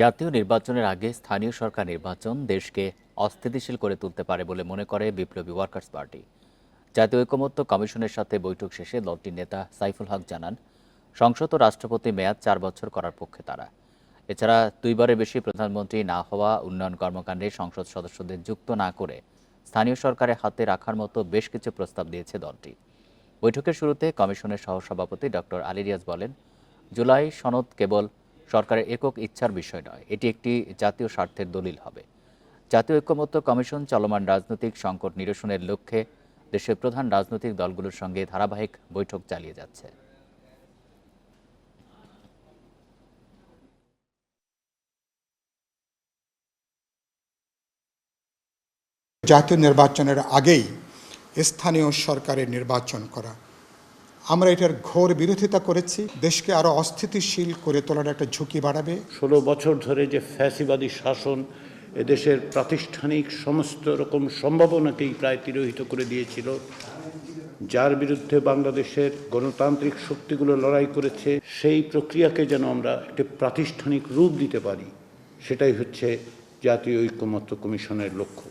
জাতীয় নির্বাচনের আগে স্থানীয় সরকার নির্বাচন দেশকে অস্থিতিশীল করে তুলতে পারে বলে মনে করে বিপ্লবী ওয়ার্কার্স পার্টি। জাতীয় ঐকমত্য কমিশনের সাথে বৈঠক শেষে দলটির নেতা সাইফুল হক জানান, সংসদ ও রাষ্ট্রপতি মেয়াদ চার বছর করার পক্ষে তারা। এছাড়া দুইবারের বেশি প্রধানমন্ত্রী না হওয়া, উন্নয়ন কর্মকাণ্ডে সংসদ সদস্যদের যুক্ত না করে স্থানীয় সরকারের হাতে রাখার মতো বেশ কিছু প্রস্তাব দিয়েছে দলটি। বৈঠকের শুরুতে কমিশনের সহসভাপতি ডক্টর আলী রিয়াজ বলেন, জুলাই সনদ কেবল সরকারের একক ইচ্ছার বিষয় নয়, এটি একটি জাতীয় স্বার্থের দলিল হবে। জাতীয় ঐক্যমত্য কমিশন চলমান রাজনৈতিক সংকট নিরসনের লক্ষ্যে দেশের প্রধান রাজনৈতিক দলগুলোর সঙ্গে ধারাবাহিক বৈঠক চালিয়ে যাচ্ছে। জাতীয় নির্বাচনের আগেই স্থানীয় সরকারের নির্বাচন করা আমরা এটার ঘোর বিরোধিতা করেছি। দেশকে আরও অস্থিতিশীল করে তোলার একটা ঝুঁকি বাড়াবে। ষোলো বছর ধরে যে ফ্যাসিবাদী শাসন এদেশের প্রাতিষ্ঠানিক সমস্ত রকম সম্ভাবনাকেই প্রায় তিরোহিত করে দিয়েছিল, যার বিরুদ্ধে বাংলাদেশের গণতান্ত্রিক শক্তিগুলো লড়াই করেছে, সেই প্রক্রিয়াকে যেন আমরা একটি প্রাতিষ্ঠানিক রূপ দিতে পারি, সেটাই হচ্ছে জাতীয় ঐক্যমত্য কমিশনের লক্ষ্য।